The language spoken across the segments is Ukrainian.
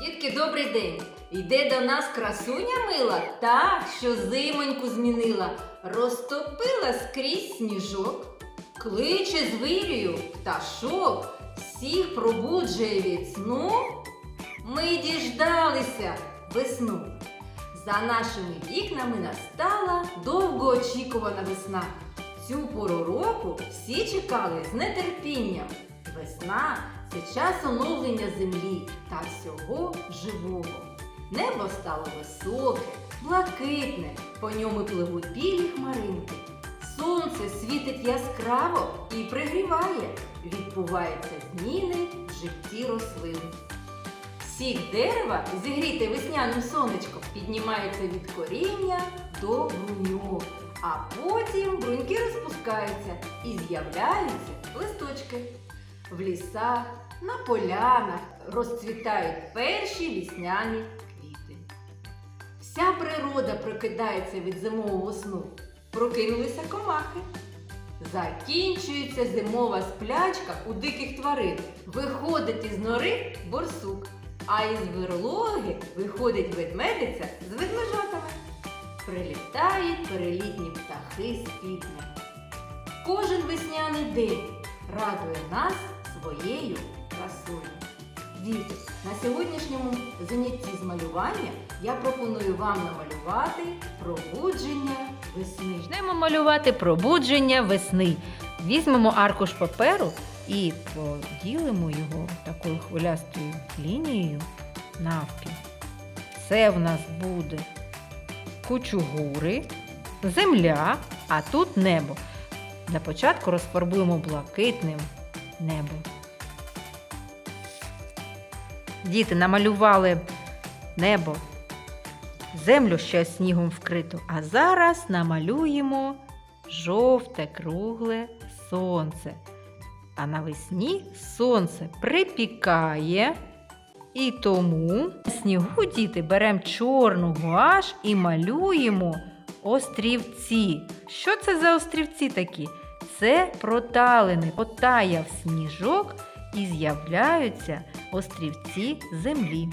Дітки, добрий день! Йде до нас красуня мила, та, що зимоньку змінила, розтопила скрізь сніжок, кличе з вирію пташок, всіх пробуджує від сну. Ми діждалися весну. За нашими вікнами настала довгоочікувана весна. Цю пору року всі чекали з нетерпінням. Весна це час оновлення землі та живого. Небо стало високе, блакитне, по ньому пливуть білі хмаринки. Сонце світить яскраво і пригріває, відбуваються зміни в житті рослин. Сік дерева, зігріте весняним сонечком, піднімається від коріння до бруньок, а потім бруньки розпускаються і з'являються листочки. В лісах, на полянах розцвітають перші вісняні квіти. Вся природа прокидається від зимового сну. Прокинулися комахи. Закінчується зимова сплячка у диких тварин. Виходить із нори борсук, а із верлоги виходить ведмедиця з ведмежатами. Прилітають перелітні птахи з квітнями. Кожен весняний день радує нас своєю красою. Діти, на сьогоднішньому занятті з малювання я пропоную вам намалювати пробудження весни. Почнемо малювати пробудження весни. Візьмемо аркуш паперу і поділимо його такою хвилястою лінією навпіл. Це в нас буде кучугури, земля, а тут небо. Для початку розфарбуємо блакитним небо. Діти намалювали небо, землю ще снігом вкриту, а зараз намалюємо жовте кругле сонце. А навесні сонце припікає. І тому на снігу діти беремо чорну гуаш і малюємо острівці. Що це за острівці такі? Це проталини. Потаяв сніжок і з'являються острівці землі.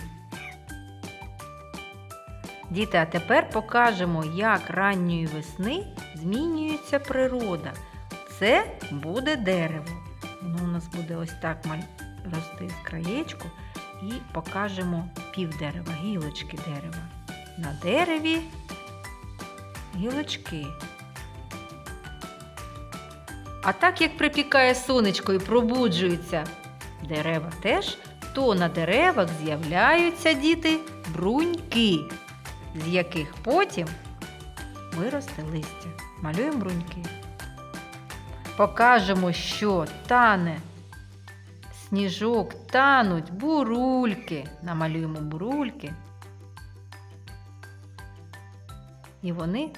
Діти, а тепер покажемо, як ранньої весни змінюється природа. Це буде дерево. Воно у нас буде ось так рости з краєчку і покажемо пів дерева, гілочки дерева. На дереві гілочки. А так як припікає сонечко і пробуджуються дерева теж, то на деревах з'являються діти бруньки, з яких потім виросте листя. Малюємо бруньки. Покажемо, що тане сніжок, тануть бурульки. Намалюємо бурульки. І вони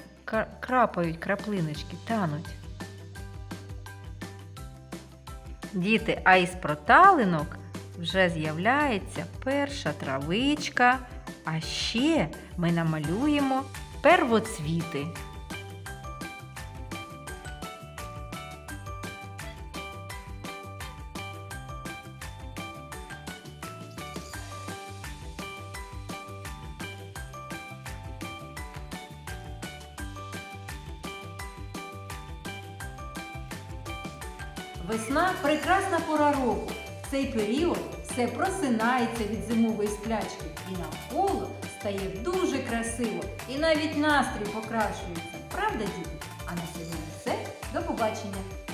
крапають краплиночки, тануть. Діти, а із проталинок вже з'являється перша травичка, а ще ми намалюємо первоцвіти. Весна прекрасна пора року. В цей період все просинається від зимової сплячки і навколо стає дуже красиво і навіть настрій покращується. Правда, діти? А на сьогодні все. До побачення!